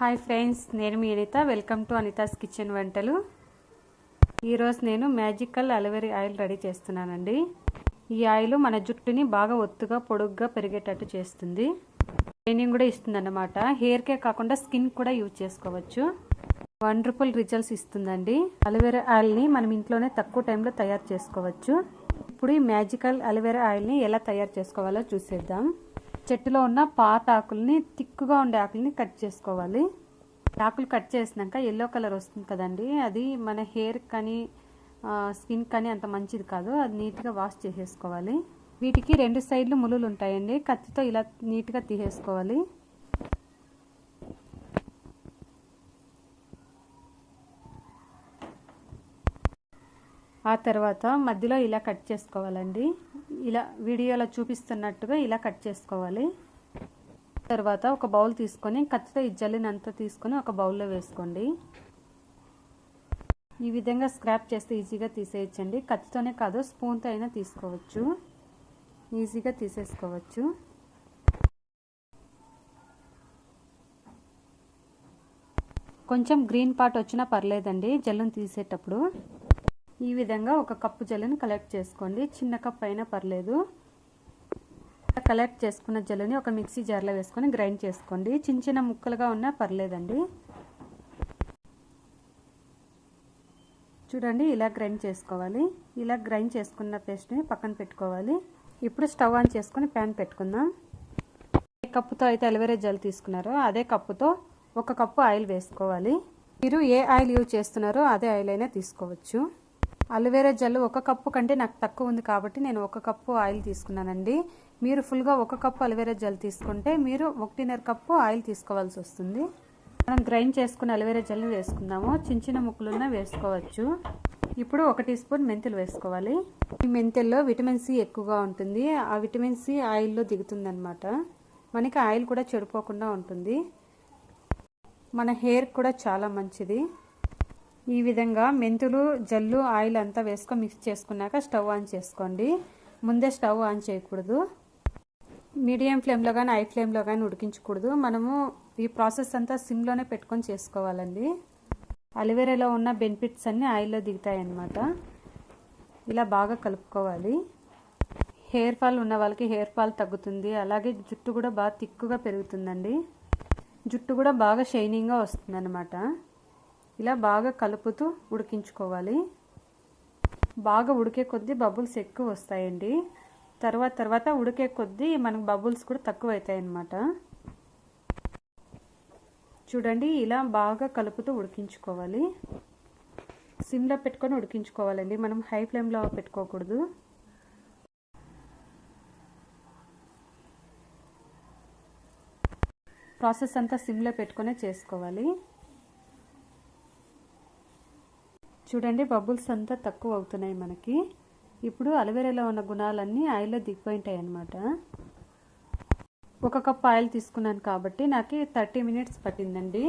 Hi friends నేను మీ Anitha. Welcome to Anitha's kitchen వంటలు. ఈరోజు నేను మ్యాజికల్ అలోవెరీ ఆయిల్ రెడీ చేస్తున్నానండి. ఈ ఆయిల్ మన జుట్టుని బాగా ఒత్తుగా పొడుగ్గా పెరిగేటట్టు చేస్తుంది. ట్రైనింగ్ కూడా ఇస్తుంది అన్నమాట హెయిర్కే కాకుండా స్కిన్ కూడా యూజ్ చేసుకోవచ్చు. వండర్ఫుల్ రిజల్ట్స్ ఇస్తుందండి. అలవేరా ఆయిల్ని మనం ఇంట్లోనే తక్కువ టైంలో తయారు చేసుకోవచ్చు. ఇప్పుడు ఈ మ్యాజికల్ అలవేరా ఆయిల్ని ఎలా తయారు చేసుకోవాలో చూసేద్దాం. చెట్టులో ఉన్న పాత ఆకుల్ని తిక్కుగా ఉండే ఆకుల్ని కట్ చేసుకోవాలి. ఆకులు కట్ చేసినాక ఎల్లో కలర్ వస్తుంది కదండి. అది మన హెయిర్ కానీ స్కిన్ కానీ అంత మంచిది కాదు. అది నీట్గా వాష్ చేసేసుకోవాలి. వీటికి రెండు సైడ్లు ములులు ఉంటాయండి. కత్తితో ఇలా నీట్గా తీసేసుకోవాలి. ఆ తర్వాత మధ్యలో ఇలా కట్ చేసుకోవాలండి. ఇలా వీడియోలో చూపిస్తున్నట్టుగా ఇలా కట్ చేసుకోవాలి. తర్వాత ఒక బౌల్ తీసుకొని కత్తితో ఈ జల్లినంతా తీసుకొని ఒక బౌల్లో వేసుకోండి. ఈ విధంగా స్క్రాప్ చేస్తే ఈజీగా తీసేయచ్చండి. కత్తితోనే కాదు స్పూన్తో అయినా తీసుకోవచ్చు. ఈజీగా తీసేసుకోవచ్చు. కొంచెం గ్రీన్ పార్ట్ వచ్చినా పర్లేదండి జల్లును తీసేటప్పుడు. ఈ విధంగా ఒక కప్పు జల్లుని కలెక్ట్ చేసుకోండి. చిన్న కప్ అయినా పర్లేదు. కలెక్ట్ చేసుకున్న జల్లుని ఒక మిక్సీ జార్లో వేసుకొని గ్రైండ్ చేసుకోండి. చిన్న చిన్న ముక్కలుగా ఉన్నా పర్లేదండి. చూడండి ఇలా గ్రైండ్ చేసుకోవాలి. ఇలా గ్రైండ్ చేసుకున్న పేస్ట్ని పక్కన పెట్టుకోవాలి. ఇప్పుడు స్టవ్ ఆన్ చేసుకొని ప్యాన్ పెట్టుకుందాం. ఏ కప్పుతో అయితే అలోవెరా జెల్ తీసుకున్నారో అదే కప్పుతో ఒక కప్పు ఆయిల్ వేసుకోవాలి. మీరు ఏ ఆయిల్ యూజ్ చేస్తున్నారో అదే ఆయిల్ అయినా తీసుకోవచ్చు. అలోవెరా జెల్ ఒక కప్పు కంటే నాకు తక్కువ ఉంది కాబట్టి నేను ఒక కప్పు ఆయిల్ తీసుకున్నానండి. మీరు ఫుల్గా ఒక కప్పు అలోవెరా జెల్ తీసుకుంటే మీరు ఒకటిన్నర కప్పు ఆయిల్ తీసుకోవాల్సి వస్తుంది. మనం గ్రైండ్ చేసుకున్న అలోవేరా జెల్ని వేసుకుందాము. చిన్న చిన్న ముక్కలున్న వేసుకోవచ్చు. ఇప్పుడు ఒక టీ స్పూన్ మెంతులు వేసుకోవాలి. ఈ మెంతుల్లో విటమిన్ సి ఎక్కువగా ఉంటుంది. ఆ విటమిన్ సి ఆయిల్లో దిగుతుంది అనమాట మనకి ఆయిల్ కూడా చెడిపోకుండా ఉంటుంది. మన హెయిర్ కూడా చాలా మంచిది. ఈ విధంగా మెంతులు జల్లు ఆయిల్ అంతా వేసుకొని మిక్స్ చేసుకున్నాక స్టవ్ ఆన్ చేసుకోండి. ముందే స్టవ్ ఆన్ చేయకూడదు. మీడియం ఫ్లేమ్లో కానీ హై ఫ్లేమ్లో కానీ ఉడికించకూడదు. మనము ఈ ప్రాసెస్ అంతా సిమ్లోనే పెట్టుకొని చేసుకోవాలండి. అలోవెరాలో ఉన్న బెనిఫిట్స్ అన్నీ ఆయిల్లో దిగుతాయి అన్నమాట ఇలా బాగా కలుపుకోవాలి. హెయిర్ ఫాల్ ఉన్న వాళ్ళకి హెయిర్ ఫాల్ తగ్గుతుంది. అలాగే జుట్టు కూడా బాగా తిక్కుగా పెరుగుతుందండి. జుట్టు కూడా బాగా షైనింగ్గా వస్తుందన్నమాట. ఇలా బాగా కలుపుతూ ఉడికించుకోవాలి. బాగా ఉడికే కొద్దీ బబుల్స్ ఎక్కువ వస్తాయండి. తర్వాత తర్వాత ఉడికే కొద్దీ మనకు బబుల్స్ కూడా తక్కువ అవుతాయి అన్నమాట చూడండి ఇలా బాగా కలుపుతూ ఉడికించుకోవాలి. సిమ్లో పెట్టుకొని ఉడికించుకోవాలండి. మనం హై ఫ్లేమ్లో పెట్టుకోకూడదు. ప్రాసెస్ అంతా సిమ్లో పెట్టుకునే చేసుకోవాలి. చూడండి బబుల్స్ అంతా తక్కువ అవుతున్నాయి మనకి. ఇప్పుడు అలోవెరాలో ఉన్న గుణాలన్నీ ఆయిల్లో దిగిపోయింటాయి అన్నమాట ఒక కప్ ఆయిల్ తీసుకున్నాను కాబట్టి నాకు థర్టీ మినిట్స్ పట్టిందండి.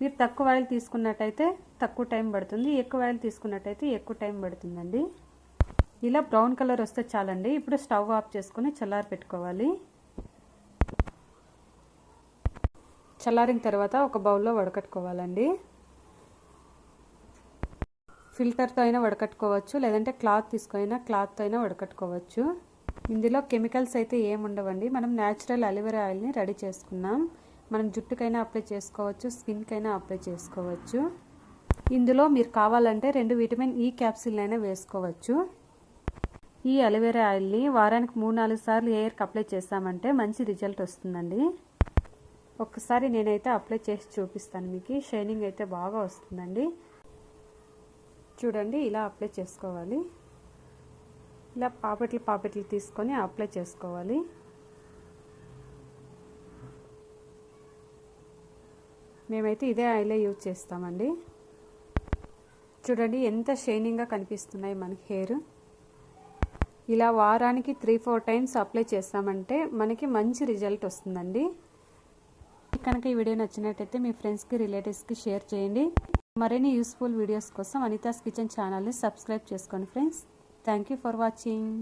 మీరు తక్కువ ఆయిల్ తీసుకున్నట్టయితే తక్కువ టైం పడుతుంది ఎక్కువ ఆయిల్ తీసుకున్నట్టయితే ఎక్కువ టైం పడుతుందండి. ఇలా బ్రౌన్ కలర్ వస్తే చాలండి. ఇప్పుడు స్టవ్ ఆఫ్ చేసుకుని చల్లారి పెట్టుకోవాలి. చల్లారిన తర్వాత ఒక బౌల్లో వడకట్టుకోవాలండి. ఫిల్టర్తో అయినా వడకట్టుకోవచ్చు లేదంటే క్లాత్ తీసుకొని క్లాత్తో అయినా వడకట్టుకోవచ్చు. ఇందులో కెమికల్స్ అయితే ఏముండవండి మనం న్యాచురల్ అలివెరా ఆయిల్ని రెడీ చేసుకున్నాం. మనం జుట్టుకైనా అప్లై చేసుకోవచ్చు స్కిన్కైనా అప్లై చేసుకోవచ్చు. ఇందులో మీరు కావాలంటే రెండు విటమిన్ ఈ క్యాప్సిల్ అయినా వేసుకోవచ్చు. ఈ అలివేరా ఆయిల్ని వారానికి మూడు నాలుగు సార్లు హెయిర్కి అప్లై చేసామంటే మంచి రిజల్ట్ వస్తుందండి. ఒక్కసారి నేనైతే అప్లై చేసి చూపిస్తాను మీకు. షైనింగ్ అయితే బాగా వస్తుందండి. చూడండి ఇలా అప్లై చేసుకోవాలి. ఇలా పాపెట్లు పాపెట్లు తీసుకొని అప్లై చేసుకోవాలి. మేమైతే ఇదే ఆయిలే యూజ్ చేస్తామండి. చూడండి ఎంత షైనింగ్గా కనిపిస్తున్నాయి మనకి హెయిర్ ఇలా వారానికి త్రీ ఫోర్ టైమ్స్ అప్లై చేస్తామంటే మనకి మంచి రిజల్ట్ వస్తుందండి. కనుక ఈ వీడియో నచ్చినట్టయితే మీ ఫ్రెండ్స్కి రిలేటివ్స్కి షేర్ చేయండి. మరిన్ని యూస్ఫుల్ వీడియోస్ కోసం అనితాస్ కిచెన్ ఛానల్ని సబ్స్క్రైబ్ చేసుకోండి friends thank you for watching